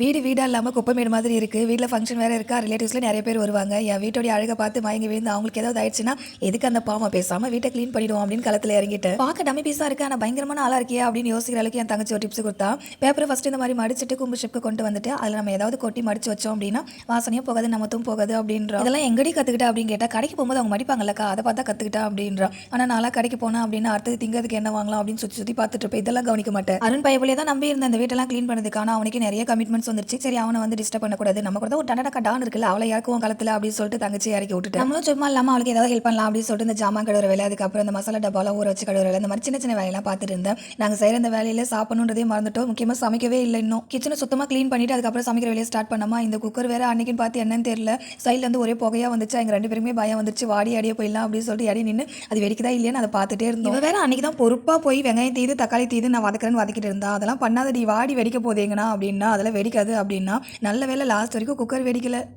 வீடு வீடாக இல்லாமல் குப்பைமேடு மாதிரி இருக்குது வீட்டில் ஃபங்க்ஷன் வேறு இருக்கா? ரிலேட்டிவ்ஸில் நிறைய பேர் வருவாங்க. என் வீட்டோடைய அழகை பார்த்து மயங்கி விழுந்து அவங்களுக்கு ஏதாவது ஆயிடுச்சுன்னா எதுக்கு அந்த பாவம்? பேசாமல் வீட்டை க்ளீன் பண்ணிடுவோம் அப்படின்னு களத்தில் இறங்கிட்டு பார்க்க டம்மி பீஸாக இருக்கு? ஆனால் பயங்கரமான ஆளாக இருக்கியா? அப்படின்னு யோசிக்கிற அளவுக்கு என் தங்கச்சி ஒரு டிப்ஸ் கொடுத்தா பேப்பரை ஃபஸ்ட்டு இந்த மாதிரி மடிச்சிட்டு கும்பு ஷிப்க்கு கொண்டு வந்துட்டு அதில் நம்ம ஏதாவது கொட்டி மடிச்சு வச்சோம் அப்படின்னா வாசனையும் போகாது நமத்தும் போகாது அப்படின்ற. இதெல்லாம் எங்கடி கற்றுக்கிட்டா அப்படின்னு கேட்டால் கடைக்கு போகும்போது அவங்க மடிப்பாங்கல்லக்கா அதை பார்த்தா கற்றுக்கிட்டா அப்படின்றோம் ஆனால் நாளாக கடைக்கு போனேன் அப்படின்னா அடுத்தது திங்கிறதுக்கு என்ன வாங்கலாம் அப்படின்னு சுற்றி சுற்றி பார்த்துட்டு இருப்பேன். இதெல்லாம் கவனிக்க மாட்டேன். அருண் பயபுலே தான் நம்பி இருந்த இந்த வீட்டெல்லாம் க்ளீன் பண்ணதுக்கு. ஆனால் அவனுக்கு நிறைய கமிட்மெண்ட்ஸ் வந்துருச்சு. சரி அவனை வந்து டிஸ்டர்ப் பண்ணக்கூடாது. நம்ம கூட ஒரு டண்டடக்கா டான் இருக்குல்ல அவளை இறக்குவோம் காலத்தில் அப்படின்னு சொல்லிட்டு தங்கச்சி இறக்கி விட்டுட்டு நம்மளும் சும்மா இல்லாமல் அவளுக்கு ஏதாவது ஹெல்ப் பண்ணலாம் அப்படின்னு சொல்லிட்டு இந்த ஜாமான் கழுவுற வேலை அதுக்கப்புறம் இந்த மசாலா டப்பாலாம் ஊற வச்சு கழுவுற வேலை இந்த மாதிரி சின்ன சின்ன வேலையெல்லாம் பார்த்துட்டு இருந்தேன். நாங்கள் செய்கிற இந்த வேலையில சாப்பிடணுன்றதே மறந்துட்டோம். முக்கியமாக சமைக்கவே இல்லை இன்னும். கிச்சனை சுத்தமாக க்ளீன் பண்ணிட்டு அதுக்கப்புறம் சமைக்கிற வேலையை ஸ்டார்ட் பண்ணாமா? இந்த குக்கர் வேற அன்னைக்குன்னு பார்த்து என்னன்னு தெரியல. சைடில் ஒரே புகையாக வந்துச்சு? எங்கள் ரெண்டு பேருமே பயம் வந்துச்சு வாடி அடியே போயிடலாம் அப்படின்னு சொல்லிட்டு அடி நின்று அது வெடிக்குதா இல்லையான்னு அதை பார்த்துட்டே இருந்தோம். இவ வேற அன்னைக்கு தான் பொறுப்பாக போய் வெங்காயம் தீது தக்காளி தீது நான் வதக்கிறேன்னு வதக்கிட்டு இருந்தா. அதெல்லாம் பண்ணாதடி வாடி வெடிக்க போதேங்கண்ணா அப்படின்னா அதெல்லாம் வெடிக்காது அப்படின்னா நல்ல வேலை லாஸ்ட் வரைக்கும் குக்கர் வெடிக்கல.